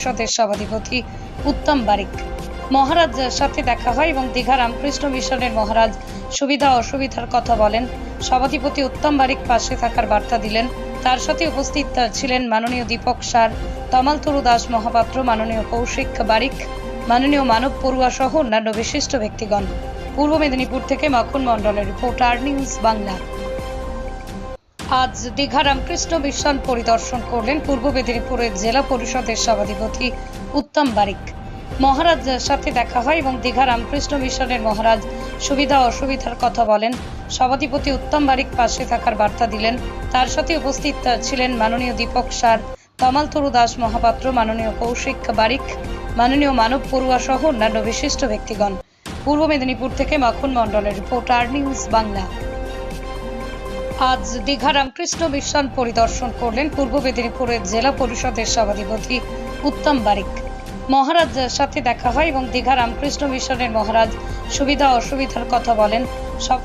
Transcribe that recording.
পরিষদের সভাধিপতি উত্তম বারিক। মহারাজ সাথে দেখা হয় এবং দীঘা রামকৃষ্ণ মিশনের মহারাজ সুবিধা অসুবিধার কথা বলেন। সভাধিপতি উত্তম বারিক পাশে থাকার বার্তা দিলেন। তার সাথে উপস্থিত ছিলেন মাননীয় দীপক সার, তমালতরু দাস মহাপাত্র, মাননীয় কৌশিক বারিক, মাননীয় মানব পড়ুয়া সহ অন্যান্য বিশিষ্ট ব্যক্তিগণ। পূর্ব মেদিনীপুর থেকে মাখন মণ্ডলের রিপোর্টার, নিউজ বাংলা। আজ দীঘা রামকৃষ্ণ মিশন পরিদর্শন করলেন পূর্ব মেদিনীপুরের জেলা পরিষদের সভাধিপতি উত্তম বারিক। মহারাজ সাথে দেখা হয় এবং দীঘা রামকৃষ্ণ মিশনের মহারাজ সুবিধা অসুবিধার কথা বলেন। সভাধিপতি উত্তম বারিক পাশে থাকার বার্তা দিলেন। তার সাথে উপস্থিত ছিলেন মাননীয় দীপক সার তমালতরু দাস মহাপাত্র, মাননীয় কৌশিক বারিক, মাননীয় মানব পড়ুয়া সহ অন্যান্য বিশিষ্ট ব্যক্তিগণ। পূর্ব মেদিনীপুর থেকে মাখন মণ্ডলের রিপোর্টার, নিউজ বাংলা। আজ দীঘা রামকৃষ্ণ মিশন পরিদর্শন করলেন পূর্ব মেদিনীপুরের জেলা পরিষদের সভাধিপতি উত্তম বারিক। মহারাজ সাথে দেখা হয় এবং দীঘা রামকৃষ্ণ মিশনের মহারাজ সুবিধা অসুবিধার কথা বলেন। সব